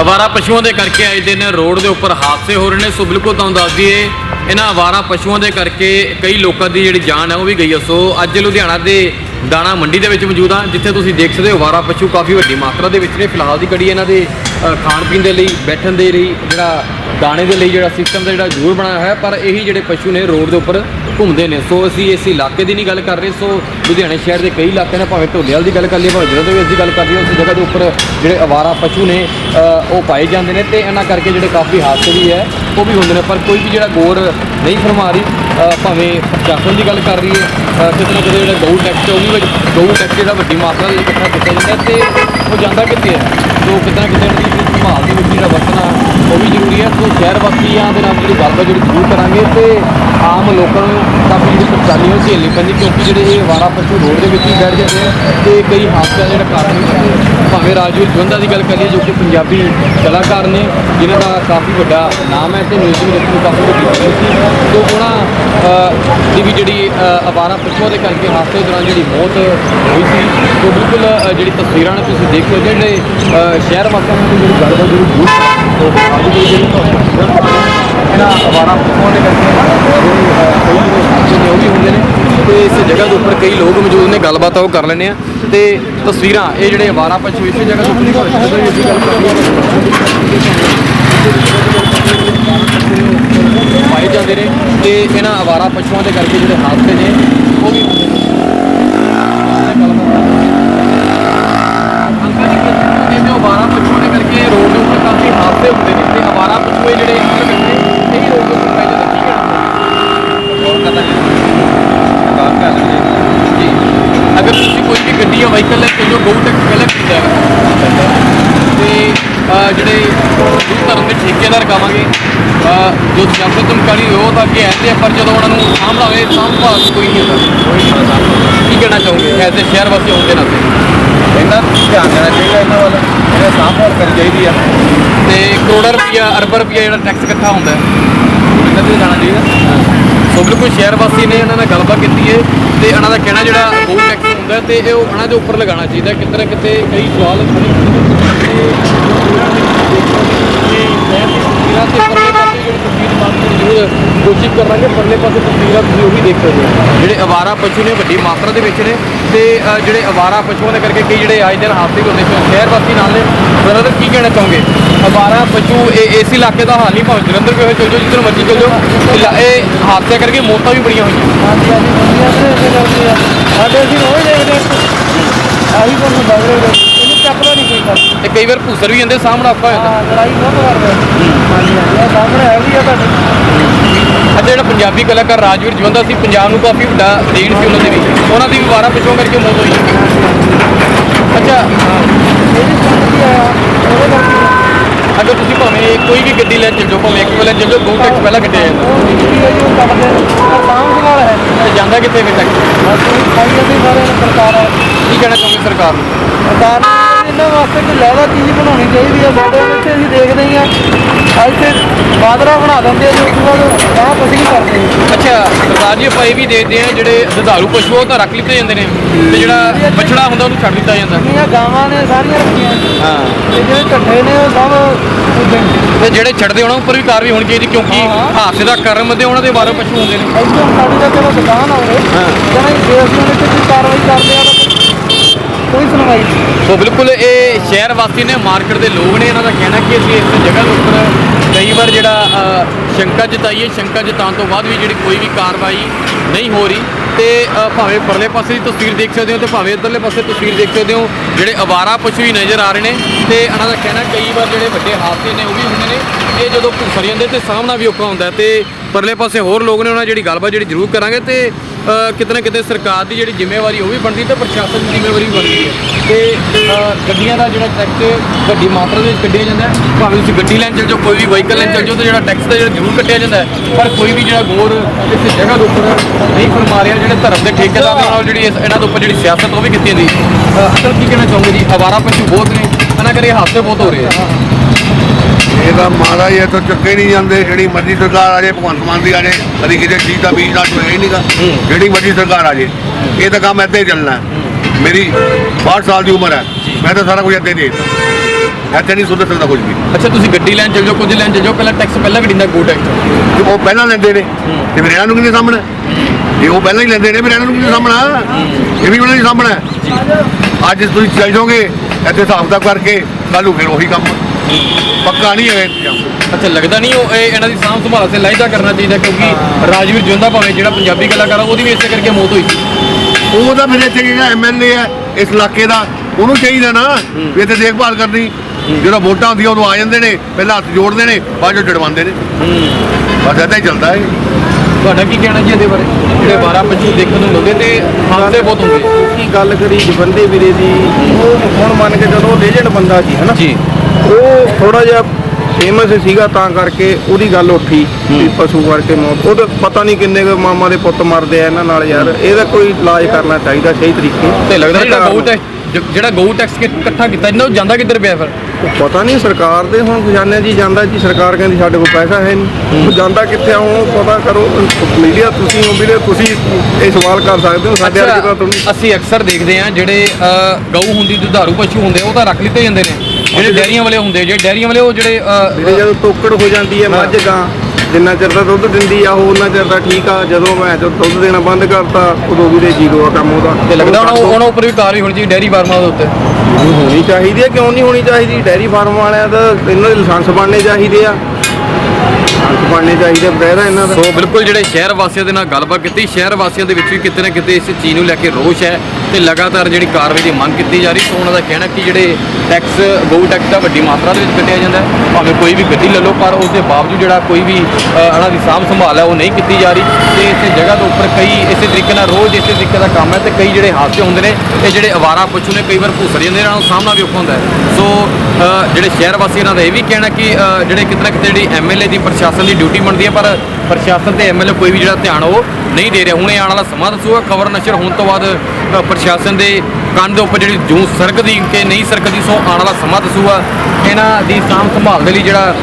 ਅਵਾਰਾ ਪਸ਼ੂਆਂ ਦੇ ਕਰਕੇ ਆਏ ਦਿਨ ਰੋਡ ਦੇ ਉੱਪਰ ਹਾਦਸੇ ਹੋ ਰਹੇ ਨੇ। ਸੋ ਬਿਲਕੁਲ ਤੁਹਾਨੂੰ ਦੱਸ ਦਈਏ, ਇਹਨਾਂ ਅਵਾਰਾ ਪਸ਼ੂਆਂ ਦੇ ਕਰਕੇ ਕਈ ਲੋਕਾਂ ਦੀ ਜਿਹੜੀ ਜਾਨ ਹੈ ਉਹ ਵੀ ਗਈ ਹੈ ਸੋ ਅੱਜ ਲੁਧਿਆਣਾ ਦੇ ਦਾਣਾ ਮੰਡੀ ਦੇ ਵਿੱਚ ਮੌਜੂਦ ਹਾਂ ਜਿੱਥੇ ਤੁਸੀਂ ਦੇਖ ਸਕਦੇ ਹੋ ਅਵਾਰਾ ਪਸ਼ੂ ਕਾਫੀ ਵੱਡੀ ਮਾਤਰਾ ਦੇ ਵਿੱਚ ਨੇ। ਫਿਲਹਾਲ ਦੀ ਘੜੀ ਇਹਨਾਂ ਦੇ ਖਾਣ ਪੀਣ ਦੇ ਲਈ, ਬੈਠਣ ਦੇ ਲਈ, ਜਿਹੜਾ ਦਾਣੇ ਦੇ ਲਈ ਜਿਹੜਾ ਸਿਸਟਮ ਦਾ ਜਿਹੜਾ ਜ਼ਰੂਰ ਬਣਾਇਆ ਹੋਇਆ, ਪਰ ਇਹੀ ਜਿਹੜੇ ਪਸ਼ੂ ਨੇ ਰੋਡ ਦੇ ਉੱਪਰ ਘੁੰਮਦੇ ਨੇ। ਸੋ ਅਸੀਂ ਇਸ ਇਲਾਕੇ ਦੀ ਨਹੀਂ ਗੱਲ ਕਰ ਰਹੇ, ਸੋ ਲੁਧਿਆਣੇ ਸ਼ਹਿਰ ਦੇ ਕਈ ਇਲਾਕੇ ਨੇ ਭਾਵੇਂ ਢੋਲੇਵਾਲ ਦੀ ਗੱਲ ਕਰ ਲਈਏ, ਭਾਵੇਂ ਜਲੰਧਰ ਦੀ ਅਸੀਂ ਗੱਲ ਕਰ ਲਈਏ, ਉਸ ਜਗ੍ਹਾ ਦੇ ਉੱਪਰ ਜਿਹੜੇ ਅਵਾਰਾ ਪਸ਼ੂ ਨੇ ਉਹ ਪਾਏ ਜਾਂਦੇ ਨੇ ਤੇ ਇਹਨਾਂ ਕਰਕੇ ਜਿਹੜੇ ਕਾਫੀ ਹਾਦਸੇ ਵੀ ਹੈ, ਉਹ ਵੀ ਹੁੰਦੇ ਨੇ। ਪਰ ਕੋਈ ਵੀ ਜਿਹੜਾ ਗੌਰ ਨਹੀਂ ਫਰਮਾ ਰਹੀ ਭਾਵੇਂ ਪ੍ਰਸ਼ਾਸਨ ਦੀ ਗੱਲ ਕਰ ਰਹੀ ਹੈ ਕਿਤੇ ਨਾ ਕਿਤੇ ਜਿਹੜਾ ਗਊ ਟੈਕਸ ਉਹ ਵੀ ਵਿੱਚ ਗਊ ਟੈਕਸ ਜਿਹੜਾ ਵੱਡੀ ਮਾਤਰਾ ਦੇ ਵਿੱਚ ਇਕੱਠਾ ਕੀਤਾ ਜਾਂਦਾ ਹੈ ਤੇ ਉਹ ਜਾਂਦਾ ਕਿੱਥੇ ਹੈ? ਸੋ ਕਿਤੇ ਨਾ ਕਿਤੇ ਇਹਦੀ ਜਿਹੜੀ ਸੰਭਾਲ ਦੇ ਵਿੱਚ ਜਿਹੜਾ ਵੀ ਸ਼ਹਿਰ ਵਾਸੀਆਂ ਦੇ ਨਾਲ ਜਿਹੜੀ ਗੱਲਬਾਤ ਜਿਹੜੀ ਜ਼ਰੂਰ ਕਰਾਂਗੇ ਤੇ ਆਮ ਲੋਕਾਂ ਨੂੰ ਕਾਫੀ ਜਿਹੜੀ ਪਰੇਸ਼ਾਨੀ ਉਹ ਝੇਲਣੀ ਪੈਂਦੀ ਕਿਉਂਕਿ ਜਿਹੜੇ ਇਹ ਵਾਰਾ ਪਸ਼ੂ ਰੋਡ ਦੇ ਵਿੱਚ ਹੀ ਬੈਠ ਜਾਂਦੇ ਆ ਤੇ ਕਈ ਹਾਦਸਿਆਂ ਜਿਹੜਾ ਕਾਰਨ ਵੀ ਬਣਦੇ ਭਾਵੇਂ ਰਾਜਵੀਰ ਜਵੰਦਾ ਦੀ ਗੱਲ ਕਰੀਏ ਜੋ ਕਿ ਪੰਜਾਬੀ ਕਲਾਕਾਰ ਨੇ ਜਿਨ੍ਹਾਂ ਦਾ ਕਾਫੀ ਵੱਡਾ ਨਾਮ ਹੈ ਤੇ ਮਿਊਜ਼ਿਕ ਇੰਡਸਟਰੀ ਨੂੰ ਕਾਫੀ ਵੱਡੀ ਬਣੀ ਸੀ। ਸੋ ਉਹਨਾਂ ਦੀ ਵੀ ਜਿਹੜੀ ਅ, ਅਵਾਰਾ ਪਸ਼ੂਆਂ ਦੇ ਕਰਕੇ ਹਾਦਸੇ ਦੌਰਾਨ ਜਿਹੜੀ ਮੌਤ ਹੋਈ ਸੀ ਸੋ ਬਿਲਕੁਲ ਜਿਹੜੀ ਤਸਵੀਰਾਂ ਨੇ ਤੁਸੀਂ ਦੇਖ ਲਓ ਜਿਹੜੇ ਸ਼ਹਿਰ ਵਾਸੀਆਂ ਨੂੰ ਜਿਹੜੀ ਗੱਲਬਾਤ ਜਿਹੜੀ ਦੂਰ ਇਹਨਾਂ ਅਵਾਰਾ ਪਸ਼ੂਆਂ ਦੇ ਕਰਕੇ ਕਈ ਉਹ ਵੀ ਹੁੰਦੇ ਨੇ ਤੇ ਇਸ ਜਗ੍ਹਾ ਦੇ ਉੱਪਰ ਕਈ ਲੋਕ ਮੌਜੂਦ ਨੇ, ਗੱਲਬਾਤ ਉਹ ਕਰ ਲੈਂਦੇ ਆ। ਤੇ ਤਸਵੀਰਾਂ, ਇਹ ਜਿਹੜੇ ਅਵਾਰਾ ਪਸ਼ੂ, ਇਸੇ ਜਗ੍ਹਾ ਦੇ ਉੱਪਰ ਪਾਏ ਜਾਂਦੇ ਨੇ ਤੇ ਇਹਨਾਂ ਅਵਾਰਾ ਪਸ਼ੂਆਂ ਦੇ ਕਰਕੇ ਜਿਹੜੇ ਹਾਦਸੇ ਨੇ, ਉਹ ਵੀ ਹੁੰਦੇ ਨੇ ਅੰਕਲ ਜੀ ਕਹਿੰਦੇ ਨੇ ਅਵਾਰਾ ਪਸ਼ੂਆਂ ਦੇ ਕਰਕੇ ਰੋਡ ਦੇ ਉੱਪਰ ਕਾਫੀ ਹਾਦਸੇ ਹੁੰਦੇ ਨੇ ਤੇ ਅਵਾਰਾ ਪਸ਼ੂ ਇਹ ਜਿਹੜੇ ਅਕਸਰ ਕਰਦੇ ਇਹੀ ਰੋਡ ਦੇ ਉੱਪਰ ਪੈ ਜਾਂਦੇ ਕੀ ਕਹਿਣਾ ਹੋਰ ਕਹਤਾ ਜੀ ਅਗਰ ਤੁਸੀਂ ਕੋਈ ਵੀ ਗੱਡੀ ਜਾਂ ਵਹੀਕਲ ਲੈ ਕੇ ਜੋ ਗਊ ਟੈਕਸ ਪਹਿਲਾਂ ਕੀਤਾ ਹੈ ਤੇ ਅਹ, ਜਿਹੜੇ ਧਰਮ ਦੇ ਠੇਕੇਦਾਰ ਕਹਾਂਗੇ ਜੋ ਸਿਆਸਤ ਮੁਕਾਰੀ ਉਹ ਤਾਂ ਅੱਗੇ ਆ ਪਰ ਜਦੋਂ ਉਹਨਾਂ ਨੂੰ ਸਾਂਭਣਾ ਹੋਵੇ ਸੰਭਾਲ ਕੋਈ ਨਹੀਂ ਹੁੰਦਾ। ਹੁੰਦਾ। ਕੀ ਕਹਿਣਾ ਚਾਹੋਗੇ? ਐਸੇ ਸ਼ਹਿਰ ਵਾਸੀ ਹੋਣ ਦੇ ਨਾਤੇ ਇਹਨਾਂ ਨੂੰ ਧਿਆਨ ਦੇਣਾ ਚਾਹੀਦਾ ਇਹਨਾਂ ਵੱਲ। ਇਹਨੇ ਸਾਂਭਾਲ ਕਰਨੀ ਚਾਹੀਦੀ ਆ। ਤੇ ਕਰੋੜਾਂ ਰੁਪਈਆ ਅਰਬਾਂ ਰੁਪਈਆ ਜਿਹੜਾ ਟੈਕਸ ਇਕੱਠਾ ਹੁੰਦਾ ਹੈ। ਇਹਨਾਂ ਤੇ ਜਾਣਾ ਚਾਹੀਦਾ। ਸੋ ਬਿਲਕੁਲ ਸ਼ਹਿਰ ਵਾਸੀ ਨੇ ਇਹਨਾਂ ਨਾਲ ਗੱਲਬਾਤ ਕੀਤੀ ਹੈ ਤੇ ਇਹਨਾਂ ਦਾ ਕਹਿਣਾ ਜਿਹੜਾ ਗਊ ਟੈਕਸ ਹੁੰਦਾ ਤੇ ਇਹ ਉਹ ਉਹਨਾਂ ਦੇ ਉੱਪਰ ਲਗਾਉਣਾ ਚਾਹੀਦਾ ਕਿਤੇ ਨਾ ਕਿਤੇ ਕਈ ਸਵਾਲ ਜ਼ਰੂਰ ਕੋਸ਼ਿਸ਼ ਕਰਾਂਗੇ ਪਰਲੇ ਪਾਸੇ ਤਸਵੀਰਾਂ ਤੁਸੀਂ ਉਹ ਵੀ ਦੇਖ ਸਕਦੇ ਹੋ ਜਿਹੜੇ ਅਵਾਰਾ ਪਸ਼ੂ ਨੇ, ਵੱਡੀ ਮਾਤਰਾ ਦੇ ਵਿੱਚ ਨੇ ਤੇ ਜਿਹੜੇ ਅਵਾਰਾ ਪਸ਼ੂਆਂ ਦੇ ਕਰਕੇ ਕਈ ਜਿਹੜੇ ਆਏ ਦਿਨ ਹਾਦਸੇ ਹੁੰਦੇ ਪਏ ਸ਼ਹਿਰ ਵਾਸੀ ਨਾਲ ਨੇ। ਬਰਦਰ, ਕੀ ਕਹਿਣਾ ਚਾਹੋਗੇ? ਅਵਾਰਾ ਪਸ਼ੂ ਇਹ ਇਸ ਇਲਾਕੇ ਦਾ ਹਾਲ ਨਹੀਂ ਭਾਵੇਂ ਜਲੰਧਰ ਵੀ ਹੋਏ ਚਲ ਜਾਓ ਜਿੱਧਰ ਮਰਜ਼ੀ ਚਲ। ਜਾਓ ਇਹ ਹਾਦਸੇ ਕਰਕੇ ਮੌਤਾਂ ਵੀ ਬੜੀਆਂ ਹੋਈਆਂ। ਹਾਂਜੀ ਹਾਂਜੀ ਸਾਡੇ ਅਸੀਂ ਰੋਜ਼ ਦੇਖਦੇ ਆਹੀ ਕੋਲ ਬਗ ਰਹੇ ਨੇ ਇਹਨੂੰ ਚੱਕਦਾ ਨਹੀਂ ਕੋਈ ਕਰ ਤੇ ਕਈ ਵਾਰ ਭੂਸਰ ਵੀ ਜਾਂਦੇ ਸਾਹਮਣਾ ਔਖਾ ਹੋ ਜਾਂਦਾ। ਲੜਾਈ ਬਹੁਤ ਕਰਦੇ ਆ। ਹਾਂਜੀ ਹਾਂਜੀ। ਇਹ ਸਾਹਮਣੇ ਹੈ ਵੀ ਆ ਤੁਹਾਡੇ। ਅੱਜ ਜਿਹੜਾ ਪੰਜਾਬੀ ਕਲਾਕਾਰ ਰਾਜਵੀਰ ਜਵੰਦਾ ਸੀ ਪੰਜਾਬ ਨੂੰ ਕਾਫੀ ਵੱਡਾ ਦੇਣ ਸੀ ਉਹਨਾਂ ਦੇ ਵੀ ਉਹਨਾਂ ਦੀ ਵੀ ਵਾਰਾ ਪਿਛੋਂ ਕਰਕੇ ਮੌਤ ਹੋਈ। ਅੱਛਾ। ਇਹਦੀ ਸਮਝ ਆਇਆ। ਉਹਦੇ ਕਰਕੇ। ਅਗਰ ਤੁਸੀਂ ਭਾਵੇਂ ਕੋਈ ਵੀ ਗੱਡੀ ਲੈ ਚੱਲ ਜਾਓ ਭਾਵੇਂ ਇੱਕ ਲੈ ਚੱਲ ਜਾਓ ਟੈਕਸ ਪਹਿਲਾਂ ਕੱਟਿਆ ਜਾਂਦਾ। ਉਹ ਜਿਹੜੀ ਹੈ ਜੀ ਉਹ ਕਰਦੇ ਨੇ। ਪਰ ਸਾਂਭ ਸੰਭਾਲ ਹੈ। ਨਹੀਂ ਤੇ ਜਾਂਦਾ ਕਿੱਥੇ ਵੀ ਟੈਕਸ? ਬਸ ਉਹ ਖਾਈ ਜਾਂਦੀ ਸਾਰੇ ਸਰਕਾਰ ਆ ਕੀ ਕਹਿਣਾ ਚਾਹੁੰਦੇ ਸਰਕਾਰ ਨੂੰ? ਸਰਕਾਰ ਨੂੰ ਇਹਨਾਂ ਵਾਸਤੇ ਕੋਈ ਲੈਵਾ ਚੀਜ਼ ਬਣਾਉਣੀ ਚਾਹੀਦੀ ਹੈ ਸਾਡੇ ਵਿੱਚ ਅਸੀਂ ਦੇਖਦੇ ਹੀ ਆ। ਤੇ ਬਾਦਰਾ ਬਣਾ ਦਿੰਦੇ ਆ ਜੋ ਉਸ ਤੋਂ ਬਾਅਦ ਆਹ ਨਹੀਂ ਕਰਦੇ ਅੱਛਾ ਸਰਕਾਰ ਜੀ ਇਹ ਵੀ ਦੇਖਦੇ ਆ ਜਿਹੜੇ ਦੁਧਾਰੂ ਪਸ਼ੂ ਉਹ ਤਾਂ ਰੱਖ ਲਿੱਤੇ ਜਾਂਦੇ ਨੇ। ਤੇ ਜਿਹੜਾ ਬਛੜਾ ਹੁੰਦਾ ਉਹਨੂੰ ਛੱਡ ਦਿੱਤਾ ਜਾਂਦਾ। ਕਿੰਨੀਆਂ ਗਾਵਾਂ ਨੇ ਸਾਰੀਆਂ ਰੱਖੀਆਂ ਹਾਂ। ਤੇ ਜਿਹੜੇ ਢੱਠੇ ਨੇ ਉਹ ਸਭ। ਤੇ ਜਿਹੜੇ ਛੱਡਦੇ ਉਹਨਾਂ ਉੱਪਰ ਵੀ ਕਾਰਵਾਈ ਹੋਣੀ ਚਾਹੀਦੀ ਕਿਉਂਕਿ ਹਾਂ। ਹਾਦਸੇ ਦਾ ਕਰਮ ਤੇ ਉਹਨਾਂ ਦੇ ਬਾਰੇ ਪਸ਼ੂ ਹੁੰਦੇ ਨੇ। ਇੱਥੋਂ ਸਾਡੀ ਦਾ ਚਲੋ ਦੁਕਾਨ ਆਉਣੇ ਹਾਂ। ਕਹਿੰਦਾ ਜੇ ਅਸੀਂ ਉਹਦੇ ਤੇ ਕੋਈ ਕਾਰਵਾਈ ਕਰਦੇ ਆ ਤਾਂ ਕੋਈ ਸੁਣਵਾਈ ਨਹੀਂ। ਸੋ ਬਿਲਕੁਲ ਇਹ ਸ਼ਹਿਰ ਵਾਸੀ ਨੇ, ਮਾਰਕੀਟ ਦੇ ਲੋਕ ਨੇ ਇਹਨਾਂ ਦਾ ਕਹਿਣਾ ਕਿ ਅਸੀਂ ਇਸ ਜਗ੍ਹਾ ਦੇ ਉੱਪਰ ਕਈ ਵਾਰ ਜਿਹੜਾ ਸ਼ੰਕਾ ਜਤਾਈਏ, ਸ਼ੰਕਾ ਜਤਾਉਣ ਤੋਂ ਬਾਅਦ ਵੀ ਜਿਹੜੀ ਕੋਈ ਵੀ ਕਾਰਵਾਈ ਨਹੀਂ ਹੋ ਰਹੀ। ਤੇ ਭਾਵੇਂ ਪਰਲੇ ਪਾਸੇ ਦੀ ਤਸਵੀਰ ਦੇਖ ਸਕਦੇ ਹੋ ਤੇ ਭਾਵੇਂ ਇੱਧਰਲੇ ਪਾਸੇ ਤਸਵੀਰ ਦੇਖ ਸਕਦੇ ਹੋ, ਜਿਹੜੇ ਅਵਾਰਾ ਪਸ਼ੂ ਵੀ ਨਜ਼ਰ ਆ ਰਹੇ ਨੇ। ਤੇ ਇਹਨਾਂ ਦਾ ਕਹਿਣਾ ਕਈ ਵਾਰ ਜਿਹੜੇ ਵੱਡੇ ਹਾਦਸੇ ਨੇ, ਉਹ ਵੀ ਹੁੰਦੇ ਨੇ। ਇਹ ਜਦੋਂ ਭੁਸਰ ਜਾਂਦੇ ਤੇ ਸਾਹਮਣਾ ਵੀ ਔਖਾ ਹੁੰਦਾ ਹੈ ਤੇ ਪਰਲੇ ਪਾਸੇ ਹੋਰ ਲੋਕ ਨੇ, ਉਹਨਾਂ ਜਿਹੜੀ ਗੱਲਬਾਤ ਜਿਹੜੀ ਜ਼ਰੂਰ ਕਰਾਂਗੇ। ਤੇ ਅ, ਕਿਤੇ ਨਾ ਕਿਤੇ ਸਰਕਾਰ ਦੀ ਜਿਹੜੀ ਜ਼ਿੰਮੇਵਾਰੀ ਉਹ ਵੀ ਬਣਦੀ ਤੇ ਪ੍ਰਸ਼ਾਸਨ ਦੀ ਜ਼ਿੰਮੇਵਾਰੀ ਵੀ ਬਣਦੀ ਹੈ। ਤੇ ਅ, ਗੱਡੀਆਂ ਦਾ ਜਿਹੜਾ ਟੈਕਸ ਵੱਡੀ ਮਾਤਰਾ ਦੇ ਵਿੱਚ ਕੱਢਿਆ ਜਾਂਦਾ ਹੈ। ਭਾਵੇਂ ਤੁਸੀਂ ਗੱਡੀ ਲੈਣ ਚੱਲ ਜਾਓ ਕੋਈ ਵੀ ਵਹੀਕਲ ਲੈਣ ਚੱਲ ਜਾਓ ਤੇ ਜਿਹੜਾ ਟੈਕਸ ਦਾ ਜਿਹੜਾ ਜ਼ਰੂਰ ਕੱਟਿਆ ਜਾਂਦਾ ਹੈ। ਪਰ ਕੋਈ ਵੀ ਜਿਹੜਾ ਗੌਰ ਇਸ ਜਗ੍ਹਾ ਦੇ ਉੱਪਰ ਨਹੀਂ ਫਰਮਾ ਰਿਹਾ ਜਿਹੜੇ ਧਰਮ ਦੇ ਠੇਕੇਦਾਰ ਦੇ ਨਾਲ ਜਿਹੜੀ ਇਸ- ਇਹਨਾਂ ਦੇ ਉੱਪਰ ਜਿਹੜੀ ਸਿਆਸਤ ਉਹ ਵੀ ਕੀਤੀ ਜਾਂਦੀ ਹੈ। ਅਸਲ ਕੀ ਕਹਿਣਾ ਚਾਹੁੰਦੇ ਜੀ? ਅਵਾਰਾ ਪਸ਼ੂ ਬਹੁਤ ਨੇ ਇਹਨਾਂ ਕਰੇ ਹਾਦਸੇ ਬਹੁਤ ਹੋ ਰਹੇ ਆ। ਇਹ ਤਾਂ ਮਹਾਰਾਜ ਇਹ ਤਾਂ ਚੱਕੇ ਨਹੀਂ ਜਾਂਦੇ ਜਿਹੜੀ ਮਰਜ਼ੀ ਸਰਕਾਰ ਆ ਜੇ ਭਗਵੰਤ ਮਾਨ ਦੀ ਆ ਜੇ ਕਦੀ ਕਿਸੇ ਚੀਜ਼ ਦਾ ਬੀਜ ਦਾ ਹੋਇਆ ਹੀ ਨਹੀਂਗਾ ਜਿਹੜੀ ਮਰਜ਼ੀ ਸਰਕਾਰ ਆ ਜੇ ਇਹ ਤਾਂ ਕੰਮ ਏਦਾਂ ਹੀ ਚੱਲਣਾ। ਹੈ। ਮੇਰੀ 62 ਸਾਲ ਦੀ ਉਮਰ ਹੈ। ਮੈਂ ਤਾਂ ਸਾਰਾ ਕੁਝ ਏਦਾਂ ਹੀ ਦੇਖਦਾ ਇੱਥੇ ਨਹੀਂ ਸੁਧਰ ਸਕਦਾ ਕੁਝ ਵੀ। ਅੱਛਾ ਤੁਸੀਂ ਗੱਡੀ ਲੈਣ ਚੱਲ ਜਾਓ ਕੁਝ ਲੈਣ ਚੱਲ ਜਾਓ ਪਹਿਲਾਂ ਟੈਕਸ ਪਹਿਲਾਂ ਗੱਡੀ ਦਾ ਗੋ ਟੈਕਸ ਉਹ ਪਹਿਲਾਂ ਲੈਂਦੇ ਨੇ। ਤੇ ਫਿਰ ਇਹਨਾਂ ਨੂੰ ਕਿਹਨੇ ਸਾਹਮਣਾ? ਜੇ ਉਹ ਪਹਿਲਾਂ ਹੀ ਲੈਂਦੇ ਨੇ ਫਿਰ ਇਹਨਾਂ ਨੂੰ ਕਿਹਨੇ ਸਾਹਮਣਾ? ਇਹ ਵੀ ਉਹਨਾਂ ਨੇ ਸਾਹਮਣਾ। ਅੱਜ ਤੁਸੀਂ ਚੱਲ ਜਾਓਗੇ ਇੱਥੇ ਹਿਸਾਬ ਕਿਤਾਬ ਕਰਕੇ ਕੱਲ ਨੂੰ ਫਿਰ ਉਹੀ ਕੰਮ। ਪੱਕਾ ਨਹੀਂ ਹੈ ਇੰਤਜ਼ਾਮ ਅੱਛਾ ਲੱਗਦਾ ਨਹੀਂ ਉਹ ਇਹ ਇਹਨਾਂ ਦੀ ਸਾਂਭ ਸੰਭਾਲ ਸੇ ਲਾਇਦਾ ਕਰਨਾ ਚਾਹੀਦਾ ਕਿਉਂਕਿ ਰਾਜਵੀਰ ਜੁੰਦਾ ਭਾਵੇਂ ਜਿਹੜਾ ਪੰਜਾਬੀ ਕਲਾਕਾਰ ਆ ਉਹਦੀ ਵੀ ਇਸੇ ਕਰਕੇ ਮੌਤ ਹੋਈ ਸੀ। ਉਹ ਤਾਂ ਮੇਰੇ ਇੱਥੇ ਜਿਹੜਾ ਐਮਐਲਏ ਹੈ ਇਸ ਇਲਾਕੇ ਦਾ ਉਹਨੂੰ ਚਾਹੀਦਾ ਨਾ ਵੀ ਇੱਥੇ ਦੇਖਭਾਲ ਕਰਨੀ। ਜਦੋਂ ਵੋਟਾਂ ਹੁੰਦੀਆਂ ਉਦੋਂ ਆ ਜਾਂਦੇ ਨੇ ਪਹਿਲਾਂ ਹੱਥ ਜੋੜਦੇ ਨੇ ਬਾਅਦ ਚੋਂ ਜੜਵਾਉਂਦੇ ਨੇ। ਬਸ ਏਦਾਂ ਹੀ ਚੱਲਦਾ ਹੈ ਤੁਹਾਡਾ ਕੀ ਕਹਿਣਾ ਜੀ ਇਹਦੇ ਬਾਰੇ? ਜਿਹੜੇ 12 25 ਦੇਖਣ ਨੂੰ ਮਿਲਦੇ ਤੇ ਹਾਦਸੇ ਬਹੁਤ ਹੁੰਦੇ। ਕੀ ਗੱਲ ਕਰੀ ਜਵੰਦੇ ਵੀਰੇ ਦੀ ਉਹ ਹੁਣ ਮੰਨ ਕੇ ਚਲੋ ਲੇਜੈਂਡ ਬੰਦਾ ਸੀ ਹਨਾ? ਜੀ। ਉਹ ਥੋੜਾ ਜਿਹਾ ਫੇਮਸ ਸੀਗਾ ਤਾਂ ਕਰਕੇ ਉਹਦੀ ਗੱਲ ਉੱਠੀ ਵੀ ਪਸ਼ੂ ਕਰਕੇ ਮੌਤ। ਉਹ ਤਾਂ ਪਤਾ ਨਹੀਂ ਕਿੰਨੇ ਕੁ ਮਾਮਾ ਦੇ ਪੁੱਤ ਮਰਦੇ ਆ ਇਹਨਾਂ ਨਾਲ ਯਾਰ। ਇਹਦਾ ਕੋਈ ਇਲਾਜ ਕਰਨਾ ਚਾਹੀਦਾ ਸਹੀ ਤਰੀਕੇ ਤੇ ਲੱਗਦਾ ਜਿਹੜਾ ਗਊ ਨੂੰ। ਟੈਕਸ ਜਿਹੜਾ ਗਊ ਟੈਕਸ ਇਕੱਠਾ ਕੀਤਾ ਇਹਨਾਂ ਉਹ ਜਾਂਦਾ ਕਿੱਧਰ ਪਿਆ ਫਿਰ? ਪਤਾ ਨਹੀਂ ਸਰਕਾਰ ਦੇ ਹੁਣ ਖਜ਼ਾਨੇ 'ਚ ਹੀ ਜਾਂਦਾ ਜੀ ਸਰਕਾਰ ਕਹਿੰਦੀ ਸਾਡੇ ਕੋਲ ਪੈਸਾ ਹੈ ਨਹੀਂ। ਉਹ ਜਾਂਦਾ ਕਿੱਥੇ ਆ ਹੁਣ ਪਤਾ ਕਰੋ। ਮੀਡੀਆ ਤੁਸੀਂ ਹੋ ਵੀਰੇ ਤੁਸੀਂ ਇਹ ਸਵਾਲ ਕਰ ਸਕਦੇ ਹੋ ਸਾਡੇ ਤਾਂ ਤੁਹਾਨੂੰ ਅਸੀਂ ਅਕਸਰ ਦੇਖਦੇ ਹਾਂ ਜਿਹੜੇ ਗਊ ਹੁੰਦੀ ਦੁਧਾਰੂ ਪਸ਼ੂ ਹੁੰਦੇ ਉਹ ਤਾਂ ਰੱਖ ਲਿੱਤੇ ਜਾਂਦੇ ਨੇ। ਜਿਹੜੇ ਡੈਰੀਆਂ ਵਾਲੇ ਹੁੰਦੇ ਜਿਹੜੇ ਡੈਰੀਆਂ ਵਾਲੇ ਉਹ ਜਿਹੜੇ ਵੀਰੇ ਜਦੋਂ ਤੋਕੜ ਹੋ ਜਾਂਦੀ ਹੈ ਮੱਝ ਗਾਂ ਜਿੰਨਾ ਚਿਰ ਦਾ ਦੁੱਧ ਦਿੰਦੀ ਆ ਉਹ ਉਹਨਾਂ ਚਿਰ ਦਾ ਠੀਕ ਆ। ਜਦੋਂ ਮੈਂ ਜਦੋਂ ਦੁੱਧ ਦੇਣਾ ਬੰਦ ਕਰਤਾ ਉਦੋਂ ਵੀਰੇ ਜ਼ੀਰੋ ਆ ਕੰਮ ਉਹਦਾ। ਤੇ ਲੱਗਦਾ ਉਹਨਾਂ ਉਹਨਾਂ ਉੱਪਰ ਵੀ ਕਾਰਵਾਈ ਹੋਣੀ ਚਾਹੀਦੀ ਡੈਰੀ ਫਾਰਮਾਂ ਦੇ ਉੱਤੇ। ਹੋਣੀ ਚਾਹੀਦੀ ਹੈ ਕਿਉਂ ਨਹੀਂ ਹੋਣੀ ਚਾਹੀਦੀ? ਡੈਰੀ ਫਾਰਮ ਵਾਲਿਆਂ ਦਾ ਇਹਨਾਂ ਦੇ ਲਾਇਸੈਂਸ ਬਣਨੇ ਚਾਹੀਦੇ ਆ। ਬਣਨੇ ਚਾਹੀਦੇ ਬਰੇਰਾ ਇਹਨਾਂ ਦਾ। ਸੋ ਬਿਲਕੁਲ ਜਿਹੜੇ ਸ਼ਹਿਰ ਵਾਸੀਆਂ ਦੇ ਨਾਲ ਗੱਲਬਾਤ ਕੀਤੀ ਸ਼ਹਿਰ ਵਾਸੀਆਂ ਦੇ ਵਿੱਚ ਵੀ ਕਿਤੇ ਨਾ ਕਿਤੇ ਇਸ ਚੀਜ਼ ਨੂੰ ਲੈ ਕੇ ਰੋਸ਼ ਹੈ ਤੇ ਲਗਾਤਾਰ ਜਿਹੜੀ ਕਾਰਵਾਈ ਦੀ ਮੰਗ ਕੀਤੀ ਜਾ ਰਹੀ ਸੋ ਉਹਨਾਂ ਦਾ ਕਹਿਣਾ ਕਿ ਜਿਹੜੇ ਟੈਕਸ ਗਊ ਟੈਕਸ ਦਾ ਵੱਡੀ ਮਾਤਰਾ ਦੇ ਵਿੱਚ ਕੱਟਿਆ ਜਾਂਦਾ ਹੈ ਭਾਵੇਂ ਕੋਈ ਵੀ ਗੱਡੀ ਲੈ ਲਓ ਪਰ ਉਸ ਦੇ ਬਾਵਜੂਦ ਜਿਹੜਾ ਕੋਈ ਵੀ ਅ, ਇਹਨਾਂ ਦੀ ਸਾਂਭ ਸੰਭਾਲ ਹੈ ਉਹ ਨਹੀਂ ਕੀਤੀ ਜਾ ਰਹੀ ਤੇ ਇਸੇ ਜਗ੍ਹਾ ਦੇ ਉੱਪਰ ਕਈ ਇਸੇ ਤਰੀਕੇ ਨਾਲ ਰੋਜ਼ ਇਸੇ ਤਰੀਕੇ ਦਾ ਕੰਮ ਹੈ ਤੇ ਕਈ ਜਿਹੜੇ ਹਾਦਸੇ ਹੁੰਦੇ ਨੇ ਇਹ ਜਿਹੜੇ ਅਵਾਰਾ ਪਸ਼ੂ ਨੇ ਕਈ ਵਾਰ ਭੁੱਸਰ ਜਾਂਦੇ ਨੇ ਇਹਨਾਂ ਨੂੰ ਸਾਹਮਣਾ ਵੀ ਔਖਾ ਹੁੰਦਾ ਹੈ। ਸੋ ਅ, ਜਿਹੜੇ ਸ਼ਹਿਰ ਵਾਸੀ ਇਹਨਾਂ ਦਾ ਇਹ ਵੀ ਕਹਿਣਾ ਕਿ ਅ, ਜਿਹੜੇ ਕਿਤੇ ਨਾ ਕਿਤੇ ਜਿਹੜੀ ਐਮਐਲਏ ਦੀ ਪ੍ਰਸ਼ਾਸਨ ਦੀ ਡਿਊਟੀ ਬਣਦੀ ਹੈ, ਪਰ ਪ੍ਰਸ਼ਾਸਨ ਤੇ ਐਮਐਲਏ ਕੋਈ ਵੀ ਜਿਹੜਾ ਧਿਆਨ ਉਹ ਨਹੀਂ ਦੇ ਰਿਹਾ। ਹੁਣੇ ਆਉਣ ਵਾਲਾ ਸਮਾਂ ਦੱਸੂਗਾ, ਖਬਰ ਨਸ਼ਰ ਹੋਣ ਤੋਂ ਬਾਅਦ ਪ੍ਰਸ਼ਾਸਨ ਦੇ ਕੰਨ ਦੇ ਉੱਪਰ ਜਿਹੜੀ ਜੂੰ ਸਰਕਦੀ ਕਿ ਨਹੀਂ ਸਰਕਦੀ, ਸੋ ਆਉਣ ਵਾਲਾ ਸਮਾਂ ਦੱਸੂਗਾ। ਇਹਨਾਂ ਦੀ ਸਾਂਭ ਸੰਭਾਲ ਦੇ ਲਈ ਜਿਹੜਾ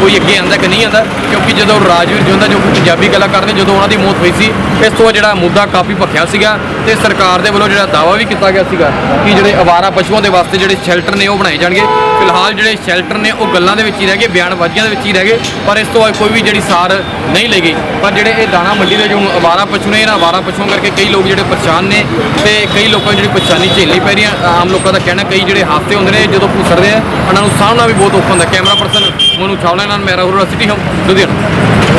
ਕੋਈ ਅੱਗੇ ਆਂਦਾ ਕਿ ਨਹੀਂ ਆਂਦਾ ਕਿਉਂਕਿ ਜਦੋਂ ਰਾਜਵੀਰ ਜੁੰਦਾ ਜੋ ਪੰਜਾਬੀ ਕਲਾਕਾਰ ਨੇ ਜਦੋਂ ਉਹਨਾਂ ਦੀ ਮੌਤ ਹੋਈ ਸੀ, ਇਸ ਤੋਂ ਜਿਹੜਾ ਮੁੱਦਾ ਕਾਫੀ ਭਖਿਆ ਸੀਗਾ ਤੇ ਸਰਕਾਰ ਦੇ ਵੱਲੋਂ ਜਿਹੜਾ ਦਾਅਵਾ ਵੀ ਕੀਤਾ ਗਿਆ ਸੀਗਾ ਕਿ ਜਿਹੜੇ ਅਵਾਰਾ ਪਸ਼ੂਆਂ ਦੇ ਵਾਸਤੇ ਜਿਹੜੇ ਸ਼ੈਲਟਰ ਨੇ ਉਹ ਬਣਾਏ ਜਾਣਗੇ। ਫਿਲਹਾਲ ਜਿਹੜੇ ਸ਼ੈਲਟਰ ਨੇ, ਉਹ ਗੱਲਾਂ ਦੇ ਵਿੱਚ ਹੀ ਰਹਿ ਗਏ ਬਿਆਨਬਾਜ਼ੀਆਂ ਦੇ ਵਿੱਚ ਹੀ ਰਹਿ ਗਏ, ਪਰ ਇਸ ਤੋਂ ਬਾਅਦ ਕੋਈ ਵੀ ਜਿਹੜੀ ਸਾਰ ਨਹੀਂ ਲਈ ਗਈ। ਪਰ ਜਿਹੜੇ ਇਹ ਦਾਣਾ ਮੰਡੀ ਦੇ ਜੋ ਅਵਾਰਾ ਪਸ਼ੂ ਨੇ, ਇਹਨਾਂ ਅਵਾਰਾ ਪਸ਼ੂਆਂ ਕਰਕੇ ਕਈ ਲੋਕ ਜਿਹੜੇ ਪਰੇਸ਼ਾਨ ਨੇ ਤੇ ਕਈ ਲੋਕਾਂ ਨੂੰ ਜਿਹੜੀ ਪਰੇਸ਼ਾਨੀ ਝੇਲਣੀ ਪੈ ਰਹੀ ਹੈ ਆਮ ਲੋਕਾਂ ਦਾ ਕਹਿਣਾ, ਕਈ ਜਿਹੜੇ ਹਾਦਸੇ ਹੁੰਦੇ ਨੇ, ਜਦੋਂ ਭੁਸਰਦੇ ਆ, ਉਹਨਾਂ ਨੂੰ ਸਾਹਮਣਾ ਵੀ ਬਹੁਤ ਔਖਾ ਹੁੰਦਾ। ਕੈਮਰਾ ਪਰਸਨ ਮਨੂ ਚਾਵਲਾ ਨਾਲ, ਮੇਰਾ ਰੂਰਲ ਸਿਟੀ ਹੋਮ, ਲੁਧਿਆਣਾ।